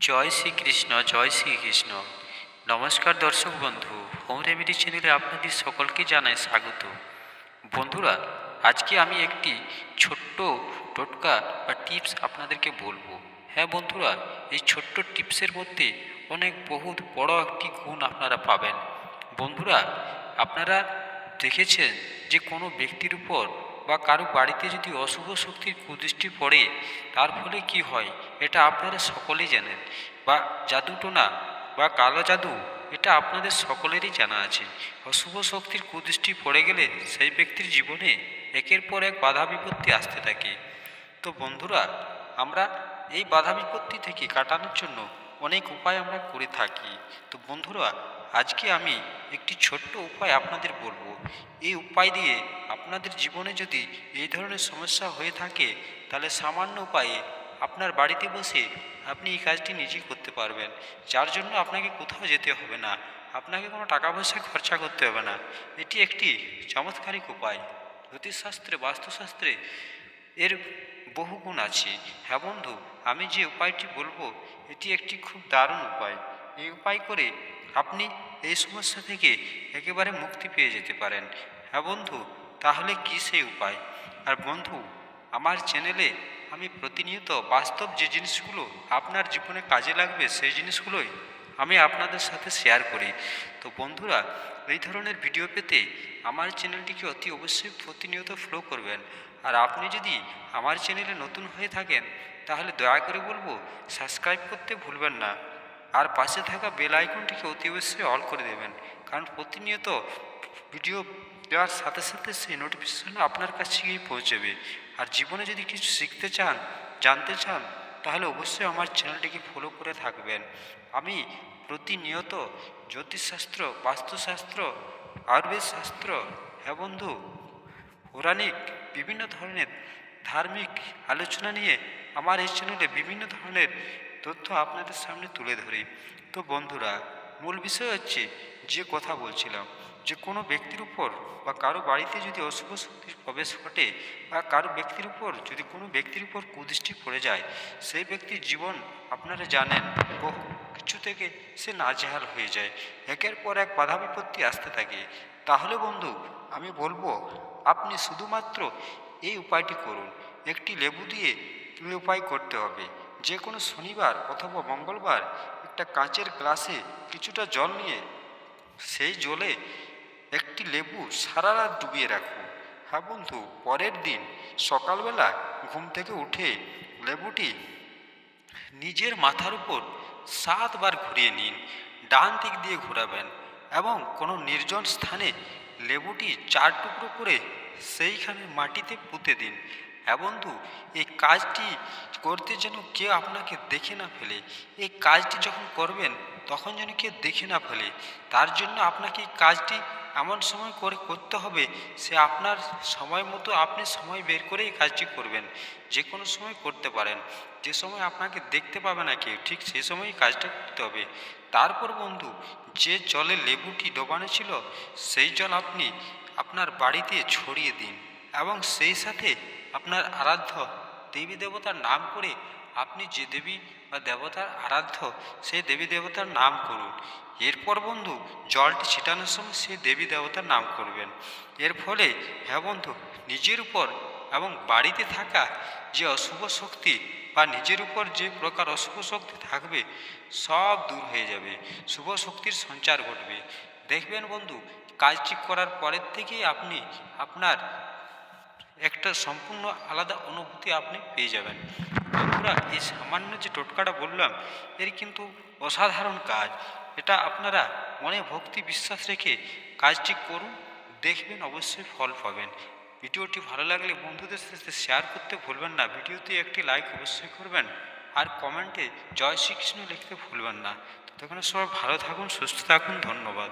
জয় শ্রীকৃষ্ণ জয় শ্রীকৃষ্ণ। নমস্কার দর্শক বন্ধু হোম রেমেডি চ্যানেলে আপনাদের সকলকে জানাই স্বাগত। বন্ধুরা, আজকে আমি একটি ছোট্ট টোটকা বা টিপস আপনাদেরকে বলব। হ্যাঁ বন্ধুরা, এই ছোট্ট টিপসের মধ্যে অনেক বহুত বড় একটি গুণ আপনারা পাবেন। বন্ধুরা, আপনারা দেখেছেন যে কোনো ব্যক্তির উপর বা কারও বাড়িতে যদি অশুভ শক্তির কুদৃষ্টি পড়ে, তার ফলে কি হয়? এটা আপনারা সকলেই জানেন। বা জাদুটোনা বা কালো জাদু, এটা আপনাদের সকলেরই জানা আছে। অশুভ শক্তির কুদৃষ্টি পড়ে গেলে সেই ব্যক্তির জীবনে একের পর এক বাধা বিপত্তি আসতে থাকে। তো বন্ধুরা, আমরা এই বাধা বিপত্তি থেকে কাটানোর জন্য অনেক উপায় আমরা করে থাকি। তো বন্ধুরা, আজকে আমি একটি ছোট্ট উপায় আপনাদের বলব। এই উপায় দিয়ে আপনাদের জীবনে যদি এই ধরনের সমস্যা হয়ে থাকে, তাহলে সামান্য উপায়ে আপনার বাড়িতে বসে আপনি এই কাজটি নিজেই করতে পারবেন। যার জন্য আপনাকে কোথাও যেতে হবে না। আপনাকে কোনো টাকা পয়সা খরচা করতে হবে না। এটি একটি চমৎকারিক উপায়। জ্যোতিষশাস্ত্রে, বাস্তুশাস্ত্রে এর বহু গুণ আছে। হ্যাঁ বন্ধু, আমি যে উপায়টি বলব এটি একটি খুব দারুণ উপায়। এই উপায় করে আপনি এই সমস্যা থেকে একেবারে মুক্তি পেয়ে যেতে পারেন। হ্যাঁ বন্ধু, তাহলে কি সেই উপায়? আর বন্ধু, আমার চ্যানেলে আমি প্রতিনিয়ত বাস্তব যে জিনিসগুলো আপনার জীবনে কাজে লাগবে সেই জিনিসগুলোই আমি আপনাদের সাথে শেয়ার করি। তো বন্ধুরা, এই ধরনের ভিডিও পেতে আমার চ্যানেলটিকে অতি অবশ্যই প্রতিনিয়ত ফলো করবেন। আর আপনি যদি আমার চ্যানেলে নতুন হয়ে থাকেন, তাহলে দয়া করে বলব সাবস্ক্রাইব করতে ভুলবেন না। আর পাশে থাকা বেল আইকনটিকে অতি অবশ্যই অল করে দেবেন। কারণ প্রতিনিয়ত ভিডিও দেওয়ার সাথে সাথে সেই নোটিফিকেশন আপনার কাছে গিয়ে পৌঁছবে। আর জীবনে যদি কিছু শিখতে চান, জানতে চান তাহলে অবশ্যই আমার চ্যানেলটিকে ফলো করে থাকবেন। আমি প্রতিনিয়ত জ্যোতিষশাস্ত্র, বাস্তুশাস্ত্র আয়ুর্বেদ শাস্ত্র হ্যাঁ বন্ধু, পৌরাণিক, বিভিন্ন ধরনের ধার্মিক আলোচনা নিয়ে আমার এই চ্যানেলে বিভিন্ন ধরনের তথ্য আপনাদের সামনে তুলে ধরি। তো বন্ধুরা, মূল বিষয় হচ্ছে যে কথা বলছিলাম। যে কোনো ব্যক্তির উপর বা কারও বাড়িতে যদি অশুভ শক্তির প্রবেশ ঘটে বা কারও ব্যক্তির উপর যদি কোনো ব্যক্তির উপর কুদৃষ্টি পড়ে যায়, সেই ব্যক্তির জীবন আপনারা জানেন বহু কিছু থেকে সে নাজেহাল হয়ে যায়। একের পর এক বাধা বিপত্তি আসতে থাকে। তাহলে বন্ধু, আমি বলব, আপনি শুধুমাত্র এই উপায়টি করুন। একটি লেবু দিয়ে এই উপায় করতে হবে। যে কোনো শনিবার অথবা মঙ্গলবার একটা কাঁচের গ্লাসে কিছুটা জল নিয়ে সেই জলে একটি লেবু সারা রাত ডুবিয়ে রাখুন হ্যাঁ বন্ধু, পরের দিন সকালবেলা ঘুম থেকে উঠে লেবুটি নিজের মাথার উপর সাতবার ঘুরিয়ে নিন, ডান দিক দিয়ে ঘোরাবেন এবং কোনো নির্জন স্থানে লেবুটি চার টুকরো করে সেইখানে মাটিতে পুঁতে দিন। হ্যাঁ বন্ধু, এই কাজটি করতে যেন কেউ আপনাকে দেখে না ফেলে, এই কাজটি যখন করবেন, তখন যেন কেউ দেখে না ফেলে, তার জন্য আপনাকে এই কাজটি এমন সময় করে করতে হবে, সে আপনার সময় মতো আপনি সময় বের করে এই কাজটি করবেন, যে কোনো সময় করতে পারেন, যে সময় আপনাকে দেখতে পাবে না কেউ, ঠিক সেই সময়ই কাজটা করতে হবে। তারপর বন্ধু, যে জলে লেবুটি ডোবানো ছিল, সেই জল আপনি আপনার বাড়িতে ছড়িয়ে দিন এবং সেই সাথে আপনার আরাধ্য দেবী দেবতার নাম করে আপনি যে দেবী বা দেবতার আরাধ্য, সেই দেবী দেবতার নাম করুন। এরপর বন্ধু, জলটি ছিটানোর সময় সেই দেবী দেবতার নাম করবেন। এর ফলে হ্যাঁ বন্ধু, নিজের উপর এবং বাড়িতে থাকা যে অশুভ শক্তি বা নিজের উপর যে প্রকার অশুভ শক্তি থাকবে, সব দূর হয়ে যাবে। শুভ শক্তির সঞ্চার ঘটবে। দেখবেন বন্ধু কাজটি করার পরের থেকেই আপনি আপনার একটা সম্পূর্ণ আলাদা অনুভূতি আপনি পেয়ে যাবেন। বন্ধুরা, এই সামান্য যে টোটকাটা বললাম, এর কিন্তু অসাধারণ কাজ। এটা আপনারা মনে ভক্তি বিশ্বাস রেখে কাজটি করুন, দেখবেন, অবশ্যই ফল পাবেন। ভিডিওটি ভালো লাগলে বন্ধুদের সাথে শেয়ার করতে ভুলবেন না। ভিডিওতে একটি লাইক অবশ্যই করবেন, আর কমেন্টে জয় শ্রীকৃষ্ণ লিখতে ভুলবেন না। ততক্ষণে সবাই ভালো থাকুন, সুস্থ থাকুন, ধন্যবাদ।